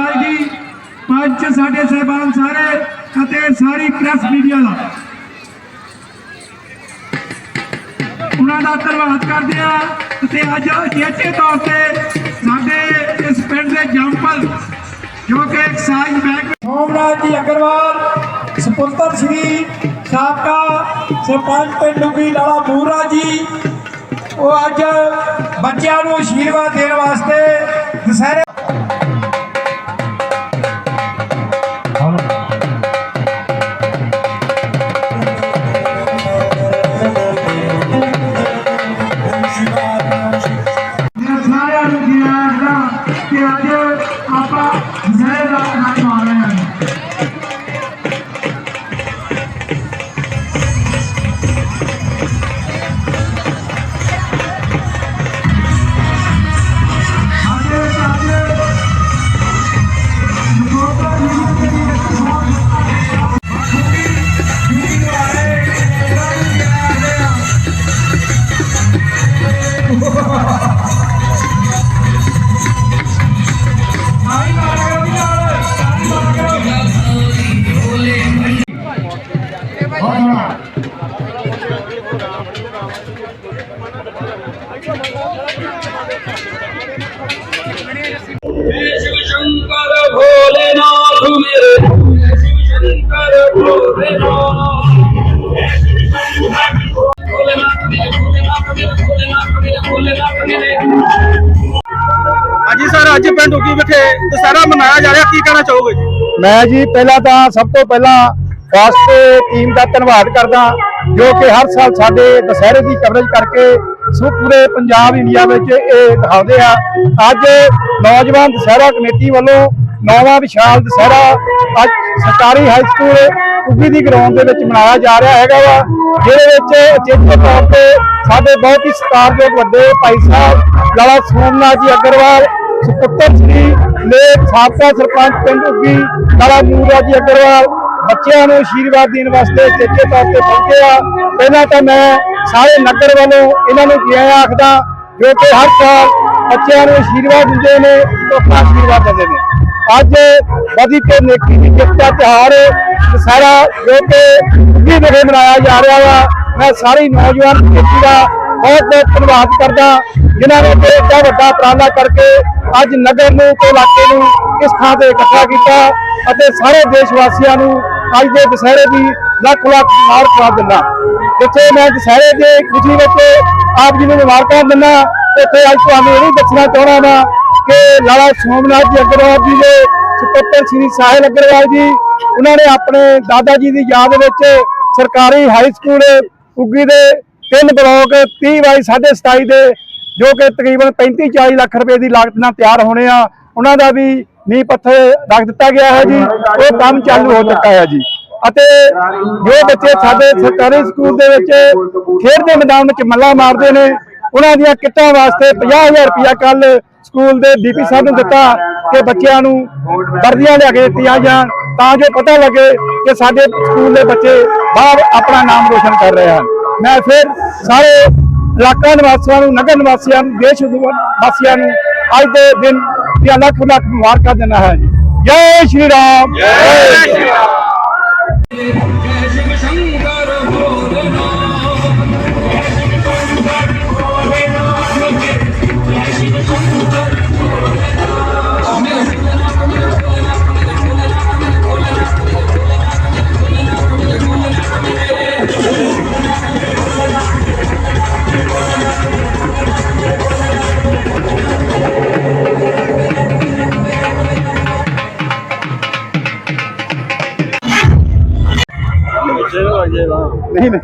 ਮਹਾਰਾਜ ਜੀ, ਪੰਜ ਸਾਡੇ ਸਹਿਬਾਨ ਸਾਰੇ ਅਤੇ ਸਾਰੀ ਪ੍ਰੈਸ ਮੀਡੀਆ ਦਾ। ਉਹਨਾਂ ਦਾ ਧੰਨਵਾਦ ਕਰਦੇ ਆ ਤੇ ਅੱਜ ਚੇਚੇ ਤੌਰ ਤੇ ਸਾਡੇ ਇਸ ਪਿੰਡ ਦੇ ਜੰਪਲ ਜੋ ਕਿ ਐਕਸਾਈਜ਼ ਬੈਂਕ ਸੋਮਨਾਥ ਜੀ ਅਗਰਵਾਲ, ਸਪੁੱਤਰ ਸ੍ਰੀ ਸਾਬਕਾ ਸਰਪੰਚ ਪਿੰਡ ਡੁੱਗੀ ਲਾਲਾ ਮੂਰਾ ਜੀ, ਉਹ ਅੱਜ ਬੱਚਿਆਂ ਨੂੰ ਆਸ਼ੀਰਵਾਦ ਦੇਣ ਵਾਸਤੇ शिव शंकर भोलेनाथ मेरे शिव शंकर भोलेनाथ भोलेनाथ मेरे भोलेनाथ मेरे भोलेनाथ मेरे भोलेनाथ मेरे ਹਾਂਜੀ ਸਰ ਅੱਜ ਪਿੰਡ ਉਗੀ ਵਿਖੇ ਦੁਸਹਿਰਾ ਮਨਾਇਆ ਜਾ ਰਿਹਾ ਕੀ ਕਹਿਣਾ ਚਾਹੋਗੇ ਜੀ ਮੈਂ ਜੀ ਪਹਿਲਾਂ ਤਾਂ ਸਭ ਤੋਂ ਪਹਿਲਾਂ ਫਾਸਟ ਟੀਮ ਦਾ ਧੰਨਵਾਦ ਕਰਦਾ ਜੋ ਕਿ ਹਰ ਸਾਲ ਸਾਡੇ ਦੁਸਹਿਰੇ ਦੀ ਕਵਰੇਜ ਕਰਕੇ ਸੋ ਪੂਰੇ ਪੰਜਾਬ ਇੰਡੀਆ ਵਿੱਚ ਇਹ ਦਿਖਾਉਂਦੇ ਆ। ਅੱਜ ਨੌਜਵਾਨ ਦੁਸਹਿਰਾ ਕਮੇਟੀ ਵੱਲੋਂ ਨੌਵਾਂ ਵਿਸ਼ਾਲ ਦੁਸਹਿਰਾ ਅੱਜ ਸਰਕਾਰੀ ਹਾਈ ਸਕੂਲ ਉਗੀ ਦੀ ਗਰਾਊਂਡ ਦੇ ਵਿੱਚ ਮਨਾਇਆ ਜਾ ਰਿਹਾ ਹੈਗਾ ਵਾ, ਜਿਹਦੇ ਵਿੱਚ ਅਚੇਤੇ ਤੌਰ ਤੇ ਸਾਡੇ ਬਹੁਤ ਹੀ ਸਤਿਕਾਰਯੋਗ ਵੱਡੇ ਭਾਈ ਸਾਹਿਬ ਲਾਲਾ ਸੋਮਨਾਥ ਜੀ ਅਗਰਵਾਲ, ਸੁਪੁੱਤਰ ਸ੍ਰੀ ਨੇਕ ਸਾਬਕਾ ਸਰਪੰਚ ਪਿੰਡ ਉੱਗੀ, ਲਾਲਾ ਨੂਰਾ ਜੀ ਅਗਰਵਾਲ ਬੱਚਿਆਂ ਨੂੰ ਆਸ਼ੀਰਵਾਦ ਦੇਣ ਵਾਸਤੇ ਚੇਚੇ ਤੌਰ ਤੇ ਪਹੁੰਚੇ ਆ। ਪਹਿਲਾਂ ਤਾਂ ਮੈਂ ਸਾਰੇ ਨਗਰ ਵੱਲੋਂ ਇਹਨਾਂ ਨੂੰ ਗਿਆ ਆਖਦਾ, ਜੋ ਕਿ ਹਰ ਸਾਲ ਬੱਚਿਆਂ ਨੂੰ ਆਸ਼ੀਰਵਾਦ ਦਿੰਦੇ ਨੇ ਤੇ ਆਪਣਾ ਆਸ਼ੀਰਵਾਦ ਦਿੰਦੇ ਨੇ। ਅੱਜ ਵਧੀ ਤੇ ਨੇਕੀ ਦੀ ਜਿੱਤ ਦਾ ਤਿਉਹਾਰ ਸਾਰਾ ਜੋ ਕਿ ਉੱਗੀ ਵਿਖੇ ਮਨਾਇਆ ਜਾ ਰਿਹਾ ਵਾ। ਮੈਂ ਸਾਰੀ ਨੌਜਵਾਨ ਕਮੇਟੀ ਦਾ ਬਹੁਤ ਬਹੁਤ ਧੰਨਵਾਦ ਕਰਦਾ, ਜਿਨ੍ਹਾਂ ਨੇ ਕਿ ਵੱਡਾ ਉਪਰਾਲਾ ਕਰਕੇ ਅੱਜ ਨਗਰ ਨੂੰ ਤੇ ਇਲਾਕੇ ਨੂੰ ਇਸ ਥਾਂ ਤੇ ਇਕੱਠਾ ਕੀਤਾ ਅਤੇ ਸਾਰੇ ਦੇਸ਼ ਵਾਸੀਆਂ ਨੂੰ ਅੱਜ ਦੇ ਦੁਸਹਿਰੇ ਦੀ ਲੱਖ ਲੱਖ ਮੁਬਾਰਕਬਾਦ ਦਿੰਦਾ। ਜਿੱਥੇ ਮੈਂ ਦੁਸਹਿਰੇ ਦੇ ਖੁਸ਼ੀ ਵਿੱਚ ਆਪ ਜੀ ਨੂੰ ਮੁਬਾਰਕਾਂ ਦਿੰਦਾ, ਉੱਥੇ ਅੱਜ ਤੁਹਾਨੂੰ ਇਹ ਵੀ ਦੱਸਣਾ ਚਾਹਣਾ ਵਾ ਕਿ ਲਾਲਾ ਸੋਮਨਾਥ ਜੀ ਅਗਰਵਾਲ ਜੀ ਦੇ ਸੁਪੁੱਤਰ ਸ੍ਰੀ ਸਾਹਿਲ ਅਗਰਵਾਲ ਜੀ, ਉਹਨਾਂ ਨੇ ਆਪਣੇ ਦਾਦਾ ਜੀ ਦੀ ਯਾਦ ਵਿੱਚ ਸਰਕਾਰੀ ਹਾਈ ਸਕੂਲ ਉੱਗੀ ਦੇ ਤਿੰਨ ਬਲਾਕ 30 ਬਾਈ 27.5 ਦੇ, ਜੋ ਕਿ ਤਕਰੀਬਨ 35 40 ਲੱਖ ਰੁਪਏ ਦੀ ਲਾਗਤ ਨਾਲ ਤਿਆਰ ਹੋਣੇ ਆ। ਉਹਨਾਂ ਦਾ ਵੀ ਨੀਂਹ ਪੱਥਰ ਰੱਖ ਦਿੱਤਾ ਗਿਆ ਹੈ ਜੀ, ਉਹ ਕੰਮ ਚਾਲੂ ਹੋ ਚੁੱਕਾ ਹੈ ਜੀ। ਅਤੇ ਜੋ ਬੱਚੇ ਸਾਡੇ ਸਰਕਾਰੀ ਸਕੂਲ ਦੇ ਵਿੱਚ ਖੇਡ ਦੇ ਮੈਦਾਨ ਵਿੱਚ ਮੱਲਾ ਮਾਰਦੇ ਨੇ, ਉਹਨਾਂ ਦੀਆਂ ਕਿੱਟਾਂ ਵਾਸਤੇ 50000 ਰੁਪਇਆ ਕੱਲ ਸਕੂਲ ਦੇ ਡੀਪੀ ਸਾਹਿਬ ਨੂੰ ਦਿੱਤਾ ਕਿ ਬੱਚਿਆਂ ਨੂੰ ਵਰਦੀਆਂ ਲਿਆ ਕੇ ਦਿੱਤੀਆਂ ਜਾਣ ਤਾਂ ਜੋ ਪਤਾ ਲੱਗੇ ਕਿ ਸਾਡੇ ਸਕੂਲ ਦੇ ਬੱਚੇ ਬਾਹਰ ਆਪਣਾ ਨਾਮ ਰੋਸ਼ਨ ਕਰ ਰਹੇ ਹਨ। ਮੈਂ ਫਿਰ ਸਾਰੇ ਇਲਾਕਾ ਨਿਵਾਸੀਆਂ ਨੂੰ, ਨਗਰ ਨਿਵਾਸੀਆਂ ਨੂੰ, ਦੇਸ਼ ਵਾਸੀਆਂ ਨੂੰ ਅੱਜ ਦੇ ਦਿਨ ਦੀਆਂ ਲੱਖ ਲੱਖ ਮੁਬਾਰਕਾਂ ਦਿੰਦਾ ਹੈ ਜੀ। ਜੈ ਸ਼੍ਰੀ ਰਾਮ। ਜੈ ਸ਼੍ਰੀ ਰਾਮ। लग जाएगा नहीं नहीं